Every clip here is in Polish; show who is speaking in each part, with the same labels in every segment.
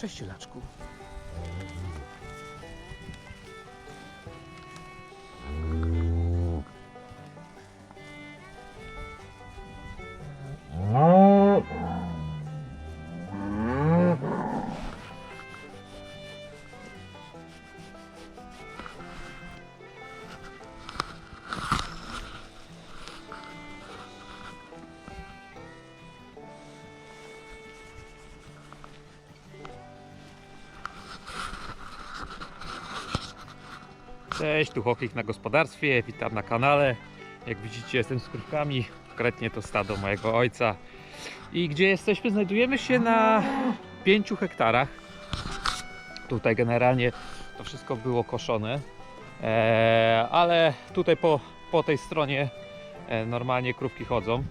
Speaker 1: Cześć, Laczku. Cześć, tu Choklik na gospodarstwie, witam na kanale. Jak widzicie jestem z krówkami, konkretnie to stado mojego ojca. I gdzie jesteśmy? Znajdujemy się na 5 hektarach. Tutaj generalnie to wszystko było koszone, e, ale tutaj po, po tej stronie e, normalnie krówki chodzą,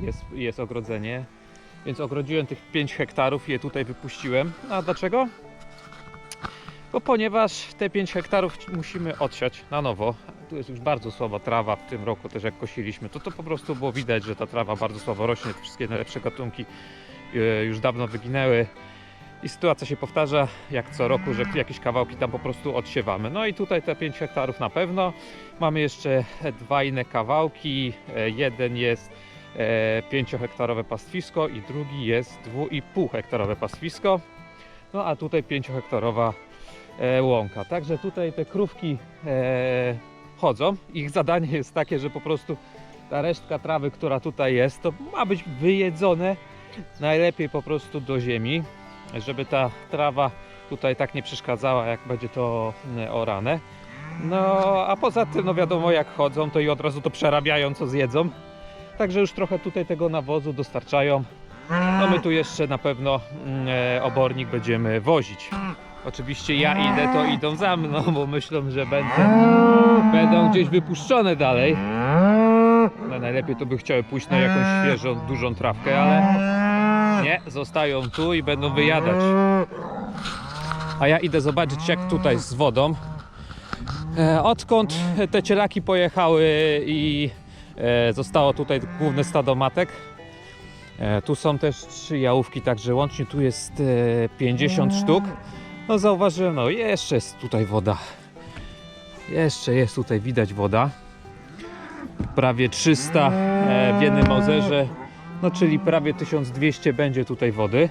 Speaker 1: jest, jest ogrodzenie. Więc ogrodziłem tych 5 hektarów i je tutaj wypuściłem. A dlaczego? Bo ponieważ te 5 hektarów musimy odsiać na nowo. Tu jest już bardzo słaba trawa w tym roku też jak kosiliśmy, to to po prostu było widać, że ta trawa bardzo słabo rośnie. Te wszystkie najlepsze gatunki e, już dawno wyginęły. I sytuacja się powtarza jak co roku, że jakieś kawałki tam po prostu odsiewamy. No i tutaj te 5 hektarów na pewno. Mamy jeszcze dwa inne kawałki. E, Jeden jest 5-hektarowe pastwisko i drugi jest 2,5 hektarowe pastwisko. No a tutaj 5-hektarowa e, łąka. Także tutaj te krówki e, chodzą. Ich zadanie jest takie, że po prostu ta resztka trawy, która tutaj jest, to ma być wyjedzone najlepiej po prostu do ziemi, żeby ta trawa tutaj tak nie przeszkadzała, jak będzie to e, orane. No, a poza tym, no wiadomo, jak chodzą, to i od razu to przerabiają, co zjedzą. Także już trochę tutaj tego nawozu dostarczają. No my tu jeszcze na pewno mm, e, obornik będziemy wozić. Oczywiście ja idę, to idą za mną, bo myślą, że będę, będą gdzieś wypuszczone dalej. No najlepiej to by chciały pójść na jakąś świeżą, dużą trawkę, ale nie, zostają tu i będą wyjadać. A ja idę zobaczyć jak tutaj z wodą. E, odkąd te cielaki pojechały i zostało tutaj główne stado matek. Tu są też trzy jałówki, także łącznie tu jest e, 50 sztuk. No zauważyłem, no jeszcze jest tutaj woda. Jeszcze jest tutaj widać woda. Prawie 300 e, w jednym ozerze, no czyli prawie 1200 będzie tutaj wody.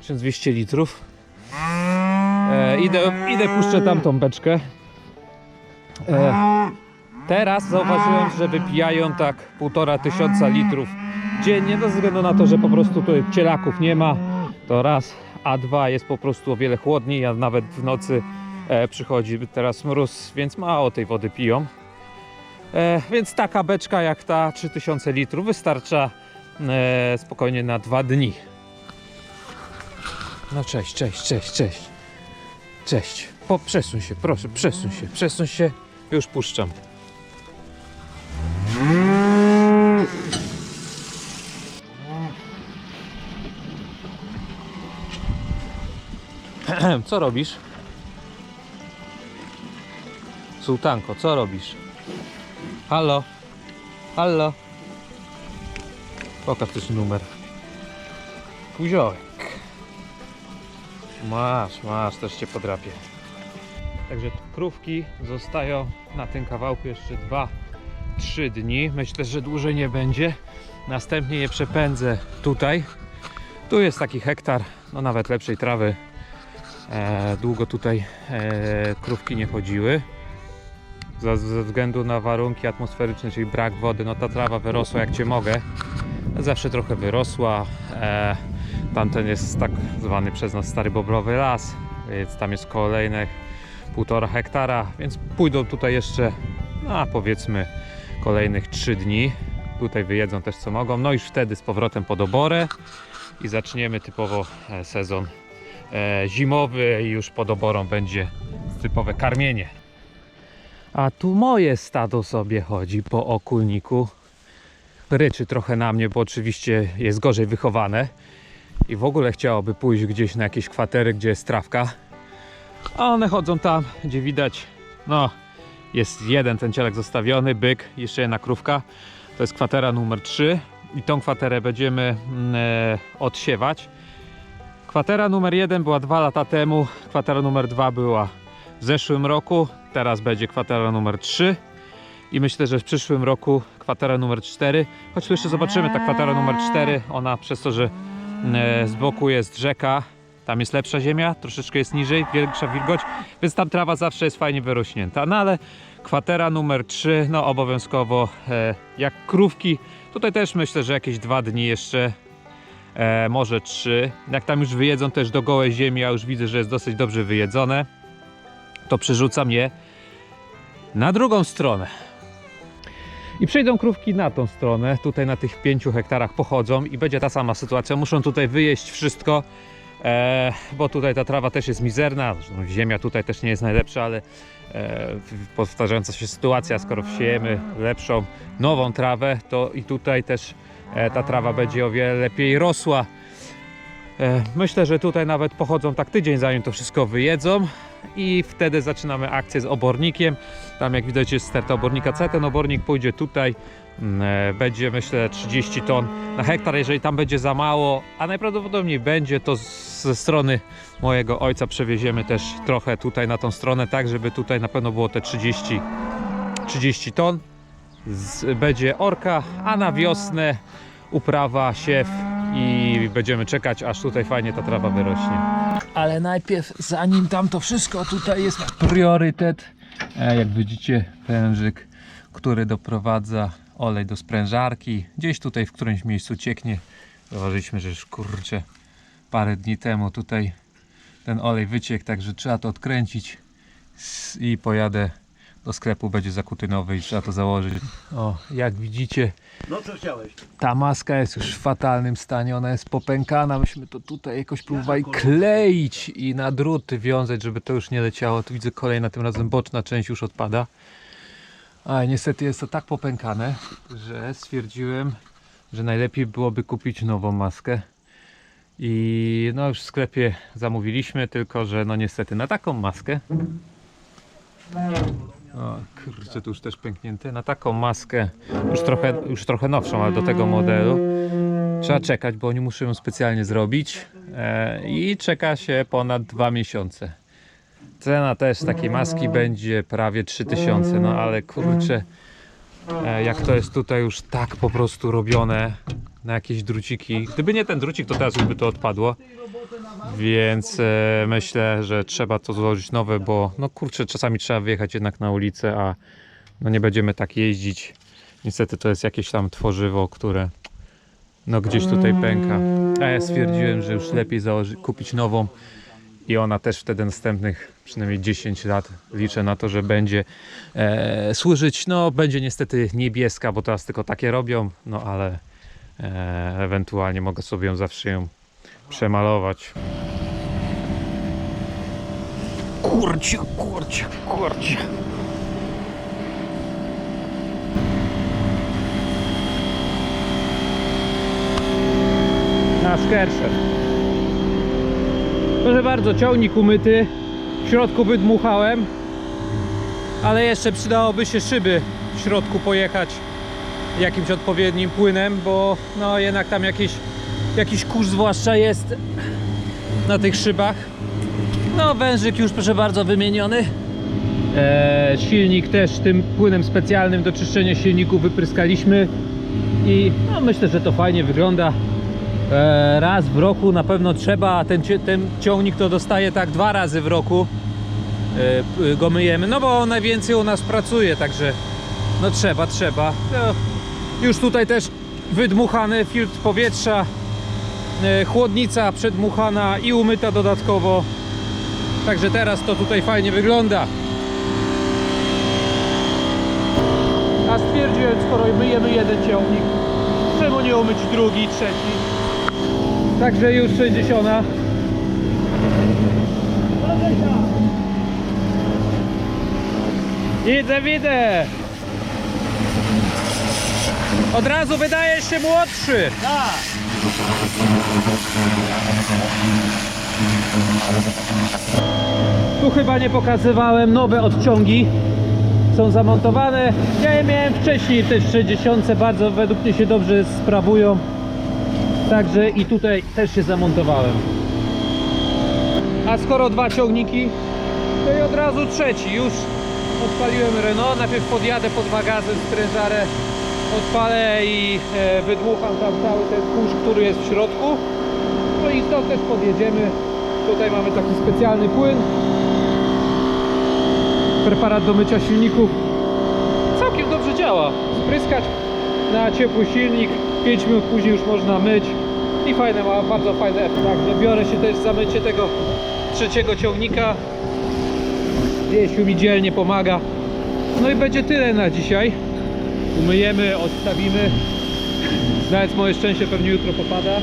Speaker 1: 1200 litrów. E, idę, idę puszczę tamtą beczkę. E, teraz zauważyłem, że wypijają tak półtora tysiąca litrów dziennie, ze względu na to, że po prostu tutaj cielaków nie ma. To raz, a dwa jest po prostu o wiele chłodniej, a nawet w nocy e, przychodzi teraz mróz, więc mało tej wody piją. E, więc taka beczka jak ta 3000 litrów wystarcza e, spokojnie na dwa dni. No cześć, cześć, cześć, cześć. Cześć. Po, przesuń się, proszę, przesuń się, przesuń się. Już puszczam. Co robisz? Sułtanko, co robisz? Halo? Halo? Pokaż też numer. Puziołek. Masz, masz, też cię podrapię. Także krówki zostają na tym kawałku jeszcze 2-3 dni. Myślę, że dłużej nie będzie. Następnie je przepędzę tutaj. Tu jest taki hektar, no nawet lepszej trawy. E, długo tutaj e, krówki nie chodziły. Ze, ze względu na warunki atmosferyczne, czyli brak wody, no ta trawa wyrosła jak cię mogę. Zawsze trochę wyrosła. E, tamten jest tak zwany przez nas stary bobrowy las, więc tam jest kolejne półtora hektara, więc pójdą tutaj jeszcze, no powiedzmy, kolejnych 3 dni. Tutaj wyjedzą też co mogą. No już wtedy z powrotem pod oborę i zaczniemy typowo e, sezon zimowy i już pod oborą będzie typowe karmienie. A tu moje stado sobie chodzi po okulniku. Ryczy trochę na mnie, bo oczywiście jest gorzej wychowane i w ogóle chciałoby pójść gdzieś na jakieś kwatery, gdzie jest trawka. A one chodzą tam, gdzie widać, no, jest jeden ten cielek zostawiony, byk, jeszcze jedna krówka. To jest kwatera numer 3 i tą kwaterę będziemy mm, e, odsiewać. Kwatera numer jeden była dwa lata temu, kwatera numer dwa była w zeszłym roku, teraz będzie kwatera numer 3 i myślę, że w przyszłym roku kwatera numer 4, choć jeszcze zobaczymy, ta kwatera numer 4, ona przez to, że e, z boku jest rzeka, tam jest lepsza ziemia, troszeczkę jest niżej, większa wilgoć, więc tam trawa zawsze jest fajnie wyrośnięta, no ale kwatera numer 3, no obowiązkowo e, jak krówki, tutaj też myślę, że jakieś dwa dni jeszcze e, może trzy. Jak tam już wyjedzą też do gołej ziemi, a już widzę, że jest dosyć dobrze wyjedzone, to przerzucam je na drugą stronę. I przejdą krówki na tą stronę, tutaj na tych 5 hektarach pochodzą i będzie ta sama sytuacja. Muszą tutaj wyjeść wszystko, e, bo tutaj ta trawa też jest mizerna. Ziemia tutaj też nie jest najlepsza, ale e, powtarzająca się sytuacja, skoro wsiejemy lepszą, nową trawę, to i tutaj też ta trawa będzie o wiele lepiej rosła. E, Myślę, że tutaj nawet pochodzą tak tydzień zanim to wszystko wyjedzą i wtedy zaczynamy akcję z obornikiem. Tam jak widać jest sterta obornika. Cały ten obornik pójdzie tutaj. Mm, e, Będzie myślę 30 ton na hektar, jeżeli tam będzie za mało, a najprawdopodobniej będzie, to ze strony mojego ojca przewieziemy też trochę tutaj na tą stronę, tak żeby tutaj na pewno było te 30, 30 ton. Z, będzie orka, a na wiosnę uprawa, siew i będziemy czekać, aż tutaj fajnie ta trawa wyrośnie. Ale najpierw, zanim tam to wszystko, tutaj jest priorytet. E, Jak widzicie, pężyk, który doprowadza olej do sprężarki. Gdzieś tutaj w którymś miejscu cieknie. Zauważyliśmy, że już kurczę, parę dni temu tutaj ten olej wyciekł, także trzeba to odkręcić i pojadę do sklepu, będzie zakuty nowy i trzeba to założyć. O, jak widzicie,
Speaker 2: No co chciałeś?
Speaker 1: ta maska jest już w fatalnym stanie, ona jest popękana. Myśmy to tutaj jakoś próbowali kleić i na druty wiązać, żeby to już nie leciało. Tu widzę kolejna, tym razem boczna część już odpada. A niestety jest to tak popękane, że stwierdziłem, że najlepiej byłoby kupić nową maskę. I no już w sklepie zamówiliśmy, tylko że no niestety na taką maskę. O kurczę, tu już też pęknięte. Na taką maskę, już trochę, już trochę nowszą, ale do tego modelu, trzeba czekać, bo oni muszą ją specjalnie zrobić e, i czeka się ponad dwa miesiące. Cena też takiej maski będzie prawie 3000, no ale kurczę, jak to jest tutaj już tak po prostu robione na jakieś druciki. Gdyby nie ten drucik, to teraz już by to odpadło. Więc e, myślę, że trzeba to złożyć nowe, bo no kurczę, czasami trzeba wyjechać jednak na ulicę, a no nie będziemy tak jeździć. Niestety to jest jakieś tam tworzywo, które no gdzieś tutaj pęka. A ja stwierdziłem, że już lepiej założy, kupić nową i ona też wtedy następnych przynajmniej 10 lat liczę na to, że będzie e, służyć. No będzie niestety niebieska, bo teraz tylko takie robią, no ale e, ewentualnie mogę sobie ją zawsze ją przemalować. Kurcie, kurcie, kurcie. Nasz kerszer. Proszę bardzo, ciągnik umyty. W środku wydmuchałem. Ale jeszcze przydałoby się szyby w środku pojechać jakimś odpowiednim płynem, bo no jednak tam jakieś, jakiś kurz zwłaszcza jest na tych szybach. No wężyk już proszę bardzo wymieniony. Eee, silnik też tym płynem specjalnym do czyszczenia silników wypryskaliśmy i no, myślę, że to fajnie wygląda. Eee, raz w roku na pewno trzeba, ten, ten ciągnik to dostaje tak dwa razy w roku p- go myjemy, no bo najwięcej u nas pracuje, także no trzeba, trzeba. No, już tutaj też wydmuchany filtr powietrza, e, chłodnica przedmuchana i umyta dodatkowo. Także teraz to tutaj fajnie wygląda. A stwierdziłem, skoro myjemy jeden ciągnik, czemu nie umyć drugi, trzeci. Także już 60. Widzę, widzę. Od razu wydajesz się młodszy. Tu chyba nie pokazywałem, nowe odciągi są zamontowane. Ja je miałem wcześniej też w 60, bardzo według mnie się dobrze sprawują. Także i tutaj też się zamontowałem. A skoro dwa ciągniki, to i od razu trzeci. Już odpaliłem Renault. Najpierw podjadę pod magazyn, sprężarę odpalę i e, wydmucham tam cały ten kurz, który jest w środku. No i stąd też podjedziemy. Tutaj mamy taki specjalny płyn. Preparat do mycia silników. Całkiem dobrze działa. Spryskać na ciepły silnik. 5 minut później już można myć. I fajne ma, bardzo fajny efekt. Także biorę się też za mycie tego trzeciego ciągnika. Wiesiu mi dzielnie pomaga. No i będzie tyle na dzisiaj. Umyjemy, odstawimy. Znając moje szczęście pewnie jutro popada.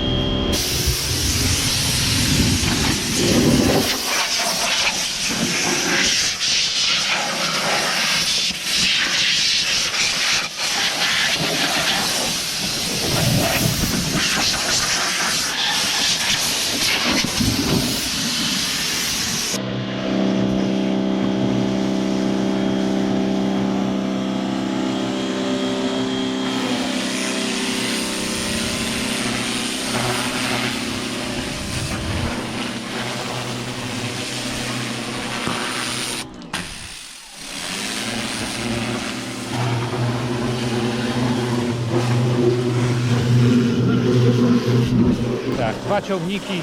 Speaker 1: Tak, ciągniki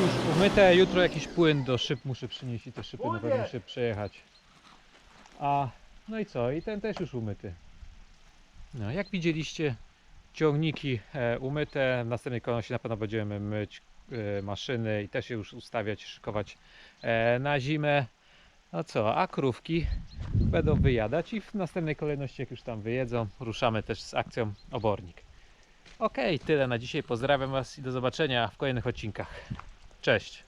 Speaker 1: już umyte. Jutro jakiś płyn do szyb muszę przynieść i te szyby na pewno muszę przejechać. A no i co? I ten też już umyty. No, jak widzieliście, ciągniki e, umyte. W następnej kolejności na pewno będziemy myć e, maszyny i też je już ustawiać, szykować e, na zimę. No co, a krówki będą wyjadać i w następnej kolejności, jak już tam wyjedzą, ruszamy też z akcją obornik. Ok, tyle na dzisiaj. Pozdrawiam Was i do zobaczenia w kolejnych odcinkach. Cześć!